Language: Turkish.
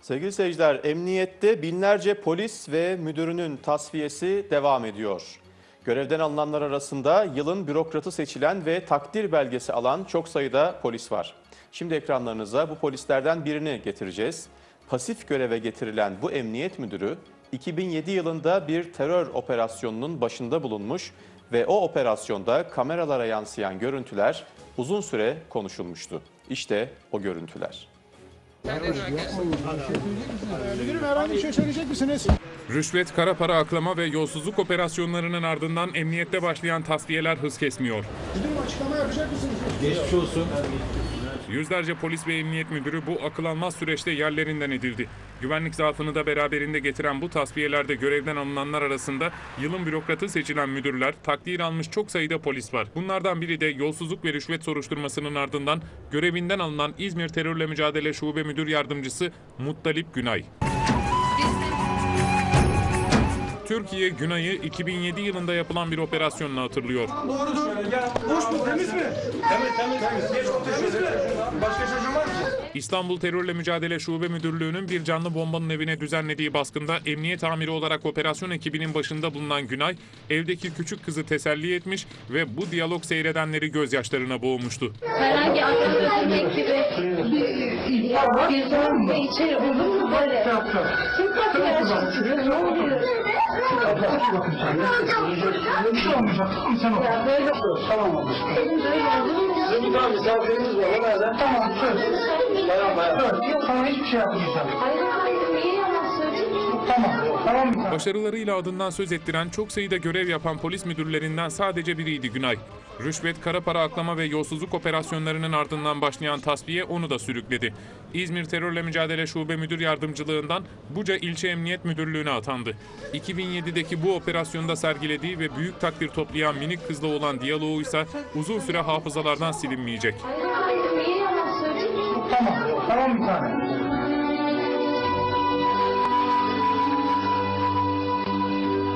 Sevgili seyirciler, emniyette binlerce polis ve müdürünün tasfiyesi devam ediyor. Görevden alınanlar arasında yılın bürokratı seçilen ve takdir belgesi alan çok sayıda polis var. Şimdi ekranlarınıza bu polislerden birini getireceğiz. Pasif göreve getirilen bu emniyet müdürü 2007 yılında bir terör operasyonunun başında bulunmuş ve o operasyonda kameralara yansıyan görüntüler uzun süre konuşulmuştu. İşte o görüntüler. Müdürüm herhangi bir şey söyleyecek misiniz? Rüşvet, kara para aklama ve yolsuzluk operasyonlarının ardından emniyette başlayan tasfiyeler hız kesmiyor. Müdürüm açıklama yapacak mısınız? Yüzlerce polis ve emniyet müdürü bu akıl almaz süreçte yerlerinden edildi. Güvenlik zaafını da beraberinde getiren bu tasfiyelerde görevden alınanlar arasında yılın bürokratı seçilen müdürler, takdir almış çok sayıda polis var. Bunlardan biri de yolsuzluk ve rüşvet soruşturmasının ardından görevinden alınan İzmir Terörle Mücadele Şube Müdür Yardımcısı Muttalip Günay. Türkiye Günay'ı 2007 yılında yapılan bir operasyonla hatırlıyor. İstanbul Terörle Mücadele Şube Müdürlüğü'nün bir canlı bombanın evine düzenlediği baskında emniyet amiri olarak operasyon ekibinin başında bulunan Günay, evdeki küçük kızı teselli etmiş ve bu diyalog seyredenleri gözyaşlarına boğmuştu. herhangi aktivite gibi bir ve içeri olur mu böyle? Kim kapıyı açacaksınız? Ne oluyor? Ya böyle olur. Tamam olur. Senin böyle olur mu? Tamam misafirimiz var o nerede? Tamam söz. Bayan bayan. Yok sana hiçbir yapmayacağım. Hayır hayır niye yalan söylüyorsun? Tamam. Tamam bir tane. Başarılarıyla adından söz ettiren çok sayıda görev yapan polis müdürlerinden sadece biriydi Günay. Rüşvet, kara para aklama ve yolsuzluk operasyonlarının ardından başlayan tasfiye onu da sürükledi. İzmir Terörle Mücadele Şube Müdür Yardımcılığından Buca İlçe Emniyet Müdürlüğü'ne atandı. 2007'deki bu operasyonda sergilediği ve büyük takdir toplayan minik kızla olan diyaloğu ise uzun süre hafızalardan silinmeyecek. Tamam. Tamam bir tane.